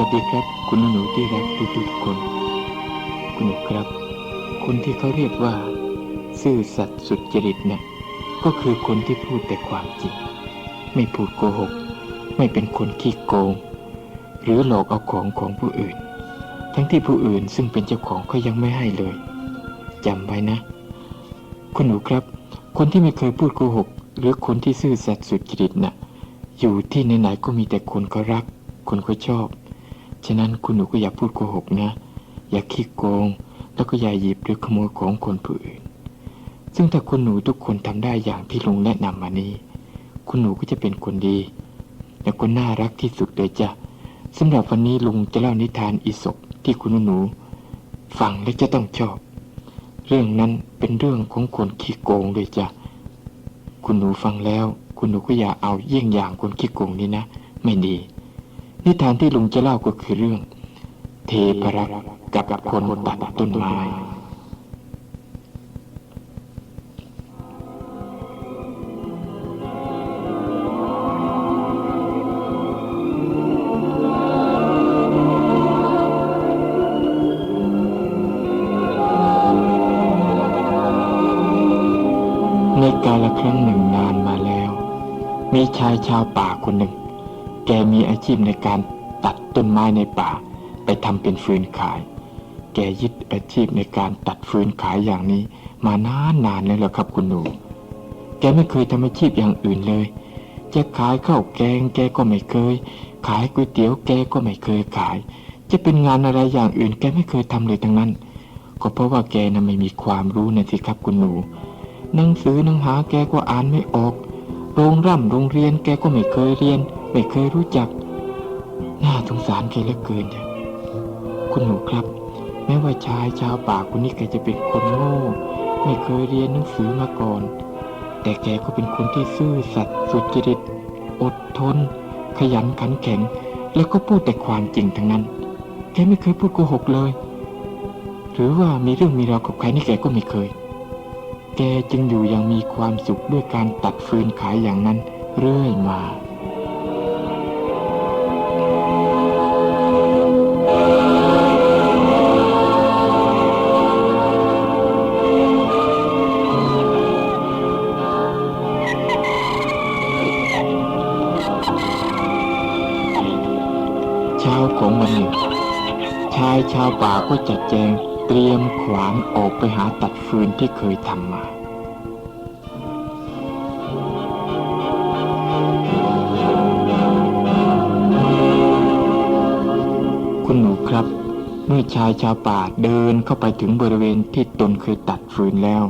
วัสดีครับ คุณหนูที่รักทุกๆคน คุณหนูครับ คนที่เขาเรียกว่า ซื่อสัตย์สุจริตเนี่ยก็คือคนที่พูดแต่ความจริง ไม่พูดโกหก ไม่เป็นคนขี้โกง หรือหลอกเอาของของผู้อื่น ทั้งที่ผู้อื่นซึ่งเป็นเจ้าของก็ยังไม่ให้เลยจำไว้นะ คุณหนูครับ คนที่ไม่เคยพูดโกหก หรือคนที่ซื่อสัตย์สุจริตน่ะอยู่ที่ไหนๆก็มีแต่คนเขารัก คนเขาชอบ ฉะนั้นคุณหนูก็อย่าพูดโกหกนะ อย่าขี้โกง แล้วก็อย่าหยิบหรือขโมยของคนผู้อื่น ซึ่งถ้าคุณหนูทุกคนทำได้อย่างที่ลุงแนะนำมานี้ คุณหนูก็จะเป็นคนดี และคนน่ารักที่สุดเลยจ้ะสำหรับวันนี้ลุงจะเล่านิทานอีสปที่คุณหนูฟังและจะต้องชอบ เรื่องนั้นเป็นเรื่องของคนขี้โกงเลยจ้ะคุณหนูฟังแล้ว คุณหนูก็อย่าเอาเยี่ยงอย่างคนขี้โกงนี้นะ ไม่ดี นิทานที่ลุงจะเล่าก็คือเรื่อง เทพรักกับคนตัดต้นไม้ในกาลครั้งหนึ่งนานมาแล้ว มีชายชาวป่าคนหนึ่ง แกมีอาชีพในการตัดต้นไม้ในป่า ไปทำเป็นฟืนขาย แกยึดอาชีพในการตัดฟืนขายอย่างนี้ มานานนานแล้วล่ะครับคุณหนู แกไม่เคยทำอาชีพอย่างอื่นเลย จะขายข้าวแกงแกก็ไม่เคย ขายก๋วยเตี๋ยวแกก็ไม่เคยขาย จะเป็นงานอะไรอย่างอื่น แกไม่เคยทำเลยทั้งนั้น ก็เพราะว่าแกน่ะไม่มีความรู้นะสิครับคุณหนู หนังสือหนังหาแกก็อ่านไม่ออก โรงร่ำโรงเรียนแกก็ไม่เคยเรียน ไม่เคยรู้จัก น่าสงสารแกเหลือเกินจ้ะคุณหนูครับ แม้ว่าชายชาวป่าคนนี้แกจะเป็นคนโง่ ไม่เคยเรียนหนังสือมาก่อน แต่แกก็เป็นคนที่ซื่อสัตย์สุจริต อดทน ขยันขันแข็ง แล้วก็พูดแต่ความจริงทั้งนั้น แกไม่เคยพูดโกหกเลย หรือว่ามีเรื่องมีราวกับใครนี่แกก็ไม่เคย แกจึงอยู่อย่างมีความสุขด้วยการตัดฟืนขายอย่างนั้นเรื่อยมา ชายชาวป่าก็จัดแจงเตรียมขวานออกไปหาตัดฟืนที่เคยทำมาคุณหนูครับ เมื่อชายชาวป่าเดินเข้าไปถึงบริเวณที่ตนเคยตัดฟืนแล้ว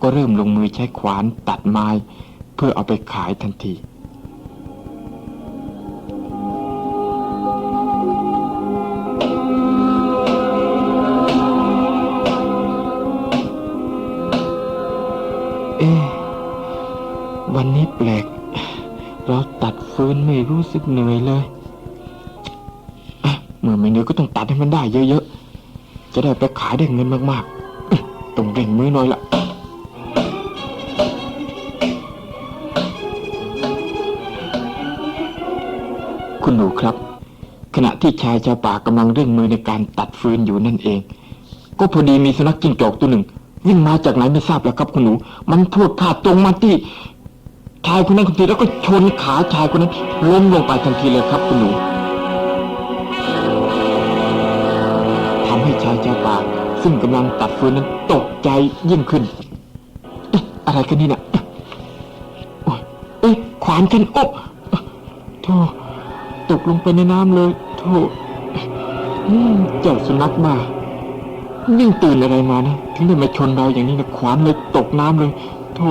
ก็เริ่มลงมือใช้ขวานตัดไม้ เพื่อเอาไปขายทันที ฟืนไม่รู้สึกเหนื่อยเลยอะเมื่อไม่เหนื่อยก็ต้องตัดให้มันได้เยอะๆ จะได้ไปขายได้เงินมากๆต้องเร่งมือหน่อยละคุณหนูครับ ขณะที่ชายชาวป่ากำลังเร่งมือในการตัดฟืนอยู่นั่นเอง ก็พอดีมีสุนัขจิ้งจอกตัวหนึ่งวิ่งมาจากไหนไม่ทราบแล้วครับคุณหนู มันพรวดพลาดตรงมาที่ ชายคนนั้นทันทีแล้วก็ชนขาชายคนนั้นล้มลงไปทันทีเลยครับคุณหนูทำให้ชายชาวป่าซึ่งกำลังตัดฟืนนั้นตกใจยิ่งขึ้นอะไรกันนี่เนี่ยเอ๊ะขวานฉันโอ้โธ่ตกลงไปในน้ำเลยโธ่เจ้าสุนัขบ้ายิ่งตื่นอะไรมานะถึงได้มาชนเราอย่างนี้นะขวานเลยตกน้ำเลยโธ่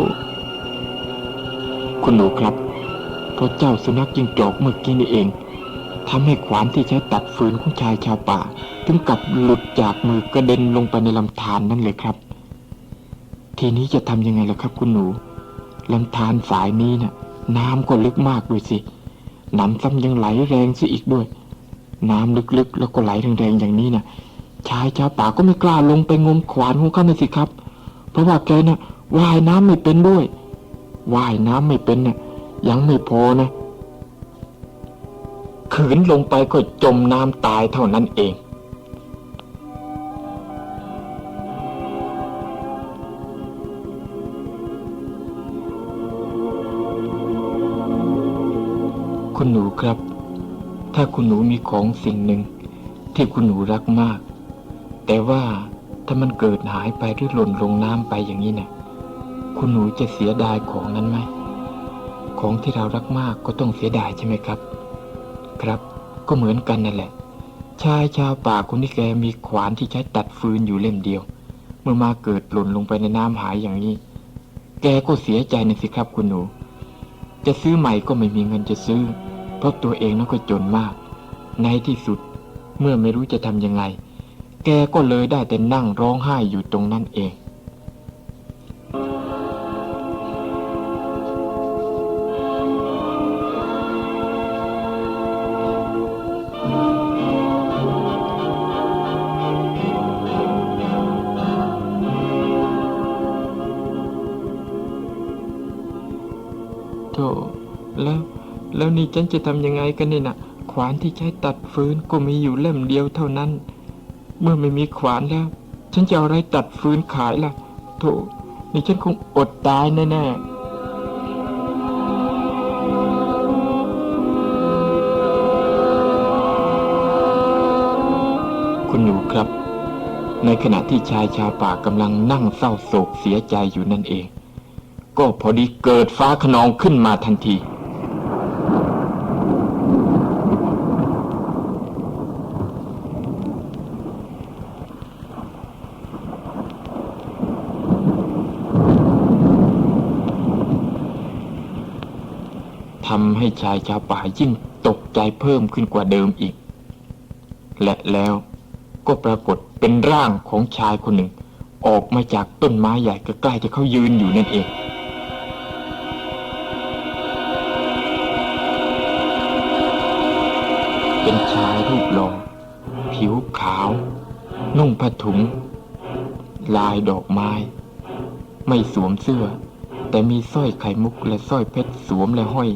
คุณหนูครับเพราะเจ้าสุนัขจิงจอกเมื่อกี้นี่เองทำให้ขวานที่ใช้ตัดฟืนของชายชาวป่า ถึงกับหลุดจากมือกระเด็นลงไปในลำธารนั่นเลยครับ ทีนี้จะทำยังไงล่ะครับ คุณหนูลำธารสายนี้นะ่ะ น้ำก็ลึกมากด้วยสิน้ำซ้ำยังไหลแรงสิอีกด้วย น้ำลึกๆ แล้วก็ไหลแรงๆอย่างนี้นะชายชาวป่าก็ไม่กล้าลงไปงมขวานของเขานะสิครับ เพราะว่าแกน่ะว่ายน้ำไม่เป็นด้วย ว่ายน้ำไม่เป็นน่ะยังไม่พอนะเขืนลงไปก็จมน้ำตายเท่านั้นเอง คุณหนูครับ ถ้าคุณหนูมีของสิ่งหนึ่ง ที่คุณหนูรักมาก แต่ว่าถ้ามันเกิดหายไปหรือหล่นลงน้ำไปอย่างนี้เนี่ย คุณหนูจะเสียดายของนั้นไหม ของที่เรารักมากก็ต้องเสียดายใช่ไหมครับ ครับ ก็เหมือนกันนั่นแหละ ชายชาวป่าคนที่แกมีขวานที่ใช้ตัดฟืนอยู่เล่มเดียว เมื่อมาเกิดหล่นลงไปในน้ำหายอย่างนี้ แกก็เสียใจนะสิครับคุณหนู จะซื้อใหม่ก็ไม่มีเงินจะซื้อ เพราะตัวเองนั้นก็จนมาก ในที่สุดเมื่อไม่รู้จะทำยังไง แกก็เลยได้แต่นั่งร้องไห้อยู่ตรงนั้นเอง แล้วนี่ฉันจะทำยังไงกันนี่นะขวานที่ใช้ตัดฟืนก็มีอยู่เล่มเดียวเท่านั้น เมื่อไม่มีขวานแล้ว ฉันจะเอาอะไรตัดฟืนขายล่ะโธ่นี่ฉันคงอดตายแน่ๆคุณหนูครับ ในขณะที่ชายชาวป่ากำลังนั่งเศร้าโศกเสียใจอยู่นั่นเอง ก็พอดีเกิดฟ้าขนองขึ้นมาทันที ทำ ให้ชายชาวป่ายิ่งตกใจเพิ่มขึ้นกว่าเดิมอีก และแล้วก็ปรากฏเป็นร่างของชายคนหนึ่ง ออกมาจากต้นไม้ใหญ่ใกล้ๆที่เขายืนอยู่นั่นเองเป็นชายรูปหล่อผิวขาว นุ่งผ้าถุง ลายดอกไม้ ไม่สวมเสื้อ แต่มีสร้อยไข่มุกและสร้อยเพชรสวมและห้อย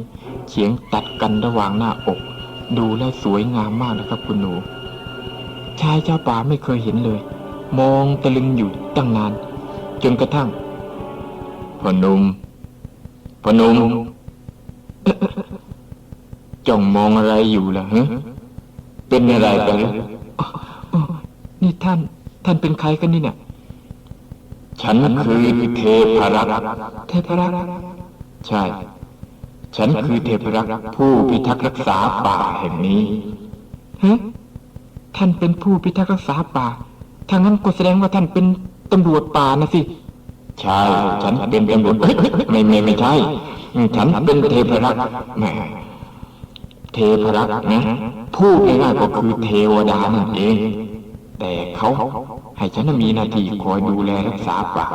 เฉียงตัดกันระหว่างหน้าอก ดูแล้วสวยงามมากนะครับคุณหนู ชายเจ้าป่าไม่เคยเห็นเลย มองตะลึงอยู่ตั้งนาน จนกระทั่งพอหนุมพอหนุมจ้องมองอะไรอยู่ล่ะฮะเป็นอะไรไปล่ะนี่ท่าน ท่านเป็นใครกันนี่เนี่ย ฉันคือเทพรักษ์เทพรักษ์ใช่ ฉันคือเทพรักษ์ผู้พิทักษ์รักษาป่าแห่งนี้ฮะท่านเป็นผู้พิทักษ์รักษาป่าถ้างั้นก็แสดงว่าท่านเป็นตำรวจป่านะสิ ใช่ ฉันเป็นตำรวจเอ้ยไม่ไม่ไม่ใช่ ฉันเป็นเทพรักษ์แหม่เทพรักษ์นะพูดง่ายๆก็คือเทวดานั่นเอง แต่เขาให้ฉันมีหน้าที่คอยดูแลรักษาป่า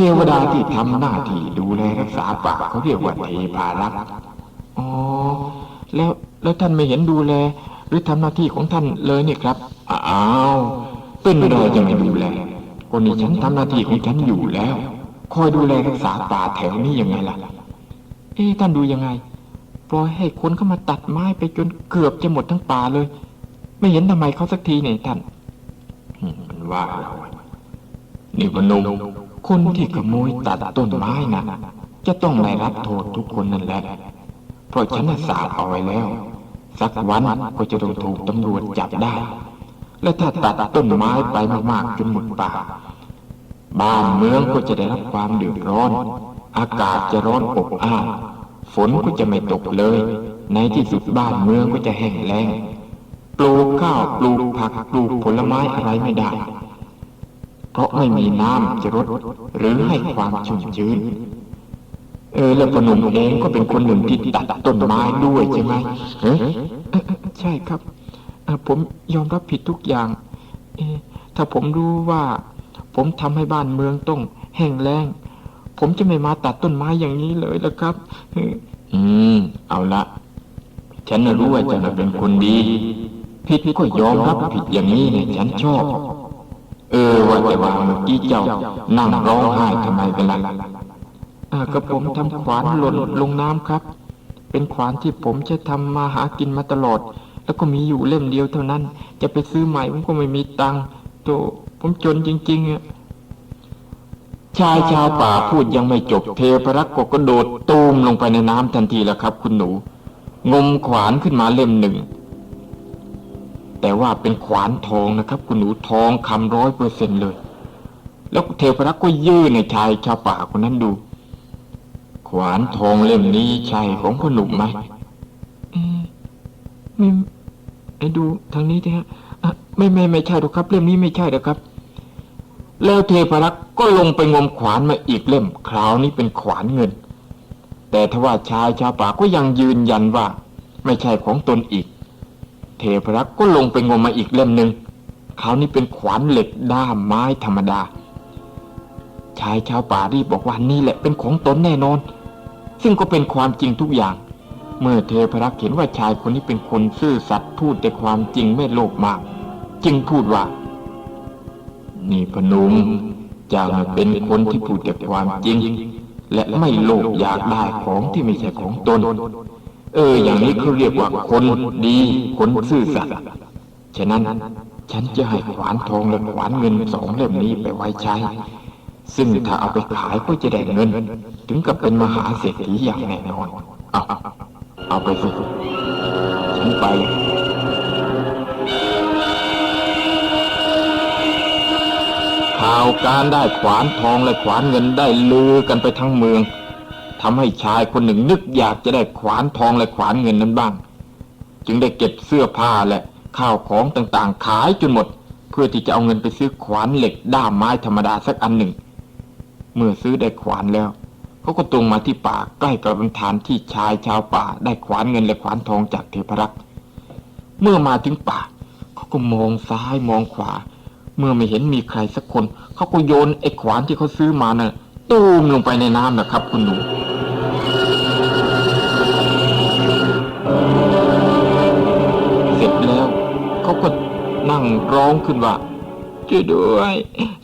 เทวดาที่ทำหน้าที่ดูแลรักษาป่าเขาเรียกว่าเทพารักษ์อ๋อแล้วแล้วท่านไม่เห็นดูแล หรือทำหน้าที่ของท่านเลยเนี่ยครับอ้าวเป็นอะไรจะไม่ดูแลก็นี่ฉันทำหน้าที่ของฉันอยู่แล้ว คอยดูแลรักษาป่าแถวนี้ยังไงล่ะ เอ๊ท่านดูยังไงปล่อยให้คนเข้ามาตัดไม้ไปจนเกือบจะหมดทั้งป่าเลย ไม่เห็นทำไมเขาสักทีเนี่ยท่านมมันว่าเรานี่พนม คนที่ขโมยตัดต้นไม้นะจะต้องได้รับโทษทุกคนนั่นแหละ เพราะฉันสาบเอาไว้แล้ว สักวันก็จะต้องถูกตำรวจจับได้ และถ้าตัดต้นไม้ไปมากๆจนหมดป่า บ้านเมืองก็จะได้รับความเดือดร้อน อากาศจะร้อนอบอ้าวฝนก็จะไม่ตกเลย ในที่สุดบ้านเมืองก็จะแห้งแล้ง ปลูกข้าวปลูกผักปลูกผลไม้อะไรไม่ได้ ราะไม่มีน้ำจะรดหรือให้ความชุ่มชื้น เออแล้วพอหนุ่มเองก็เป็นคนหนึ่งที่ตัดต้นไม้ด้วยใช่ไหมเออใช่ครับ ผมยอมรับผิดทุกอย่างเอถ้าผมรู้ว่า ผมทำให้บ้านเมืองต้องแห้งแล้ง ผมจะไม่มาตัดต้นไม้อย่างนี้เลยละครับ อืม เอาละ ฉันน่ะรู้ว่าจะเป็นคนดี ผิดก็ยอมรับผิดอย่างนี้เนี่ยฉันชอบ เออว่าแต่ว่าเมื่อกี้เจ้านั่งร้องไห้ทำไมกันล่ะอ่ากับผมทำขวานหล่นลงน้ำครับพเป็นขวานที่ผมใช้ทำมาหากินมาตลอด แล้วก็มีอยู่เล่มเดียวเท่านั้น จะไปซื้อใหม่ผมก็ไม่มีตังค์โตผมจนจริงๆอะชายชาวป่าพูดยังไม่จบเทพรักษ์ก็กระโดดตูมลงไปในน้ำทันทีแล้วครับ คุณหนู งมขวานขึ้นมาเล่มหนึ่ง แต่ว่าเป็นขวานทองนะครับ คุณหนูทองคำร้อยเปอร์เซ็นเลย แล้วเทพรักษ์ก็ยื่นในชายชาวป่าคนนั้นดู ขวานทองเล่มนี้ใช่ของพ่อหนุ่มไหมไม่ไอ้ดูทางนี้สิฮะอะไม่ไม่ไม่ใช่หรอกครับ เล่มนี้ไม่ใช่หรอกครับ แล้วเทพรักษ์ก็ลงไปงมขวานมาอีกเล่ม คราวนี้เป็นขวานเงิน แต่ทว่าชายชาวป่าก็ยังยืนยันว่า ไม่ใช่ของตนอีก เทพรักษ์ก็ลงไปงมมาอีกเล่มหนึ่งคราวนี้เป็นขวานเหล็กด้ามไม้ธรรมดา ชายชาวป่ารีบบอกว่านี่แหละเป็นของตนแน่นอน ซึ่งก็เป็นความจริงทุกอย่าง เมื่อเทพรักษ์เห็นว่าชายคนนี้เป็นคนซื่อสัตย์พูดแต่ความจริงไม่โลภมาก จึงพูดว่า นี่พนมเจ้าน่ะเป็นคนที่พูดแต่ความจริง และไม่โลภอยากได้ของที่ไม่ใช่ของตน เออ อย่างนี้เขาเรียกว่าคนดี คนซื่อสัตย์ฉะนั้นฉันจะให้ขวานทองและขวานเงินสองเล่มนี้ไปไว้ใช้ ซึ่งถ้าเอาไปขายก็จะได้เงิน ถึงกับเป็นมหาเศรษฐีอย่างแน่นอน เอาเอาไปสิฉันไปข่าวการได้ขวานทองและขวานเงินได้ลือกันไปทั้งเมือง ทำให้ชายคนหนึ่งนึกอยากจะได้ขวานทองและขวานเงินนั้นบ้าง จึงได้เก็บเสื้อผ้าและข้าวของต่างๆ ขายจนหมด เพื่อที่จะเอาเงินไปซื้อขวานเหล็กด้ามไม้ธรรมดาสักอันหนึ่ง เมื่อซื้อได้ขวานแล้วเขาก็ตรงมาที่ป่าใกล้กับลำธารที่ชายชาวป่าได้ขวานเงินและขวานทองจากเทพรักษ์เมื่อมาถึงป่าเขาก็มองซ้ายมองขวา เมื่อไม่เห็นมีใครสักคน เขาก็โยนไอ้ขวานที่เขาซื้อมานะ่ะ ตูมลงไปในน้ำนะครับ คุณหนูเสร็จแล้วเขาก็นั่งร้องขึ้นว่าช่วยด้วย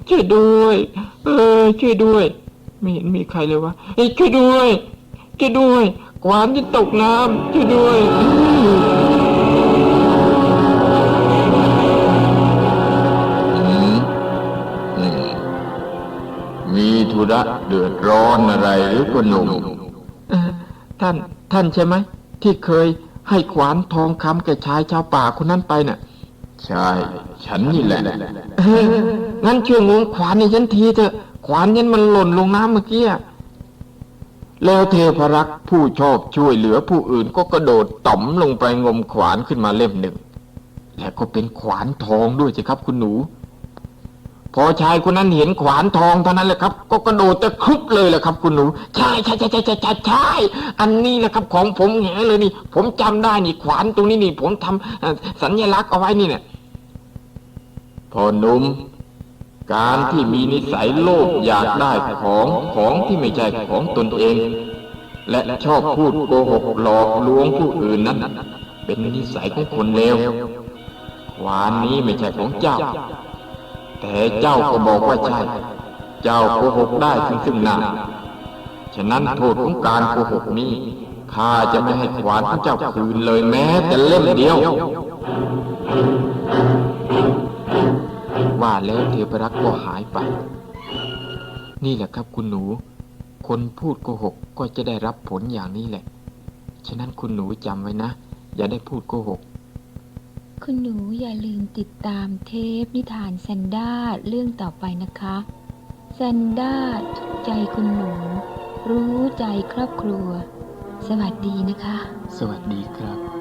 ช่วยด้วย เออช่วยด้วย ไม่เห็นมีใครเลยวะเอ้ช่วยด้วยช่วยด้วยขวานจะตกน้ำช่วยด้วย ดือดร้อนอะไรหรือพ่อหนุ่มเอ่อท่านท่านใช่ไหมที่เคยให้ขวานทองคำแก่ชายชาวป่าคนนั้นไปน่ะ ใช่ ฉันนี่แหละเอองั้นช่วยงวงขวานให้ฉันทีเถอะ ขวานฉันมันหล่นลงน้ำเมื่อกี้อะแล้วเทพรักษ์ผู้ชอบช่วยเหลือผู้อื่นก็กระโดดต่อมลงไปงมขวานขึ้นมาเล่มหนึ่ง และก็เป็นขวานทองด้วยสิครับคุณหนู พอชายคนนั้นเห็นขวานทองเท่านั้นแหละครับ ก็กระโดดจะคลุกเลยแหละครับ คุณหนูใช่ใช่ใช่ใช่ใช่ใช่ใช่อันนี้แหละครับของผมแหงเลยนี่ ผมจำได้นี่ขวานตรงนี้นี่ ผมทำเอ่อสัญลักษณ์เอาไว้นี่เนี่ยพอนุ่มการที่มีนิสัยโลภอยากได้ของของที่ไม่ใช่ของตนเอง และชอบพูดโกหกหลอกลวงผู้อื่นนั้นเป็นนิสัยของคนเลวขวานนี้ไม่ใช่ของเจ้า แต่เจ้าก็บอกว่าใช่ เจ้าโกหกได้ซึ่งซึ่งหน้า ฉะนั้นโทษของการโกหกนี้ข้าจะไม่ให้ขวานของเจ้าคืนเลยแม้แต่เล่มเดียว ว่าแล้วเทพรักษ์ก็หายไป นี่แหละครับคุณหนู คนพูดโกหกก็จะได้รับผลอย่างนี้แหละ ฉะนั้นคุณหนูจำไว้นะ อย่าได้พูดโกหก คุณหนูอย่าลืมติดตามเทปนิทานแซนด้าเรื่องต่อไปนะคะแซนด้าทุกใจคุณหนู รู้ใจครอบครัว สวัสดีนะคะ สวัสดีครับ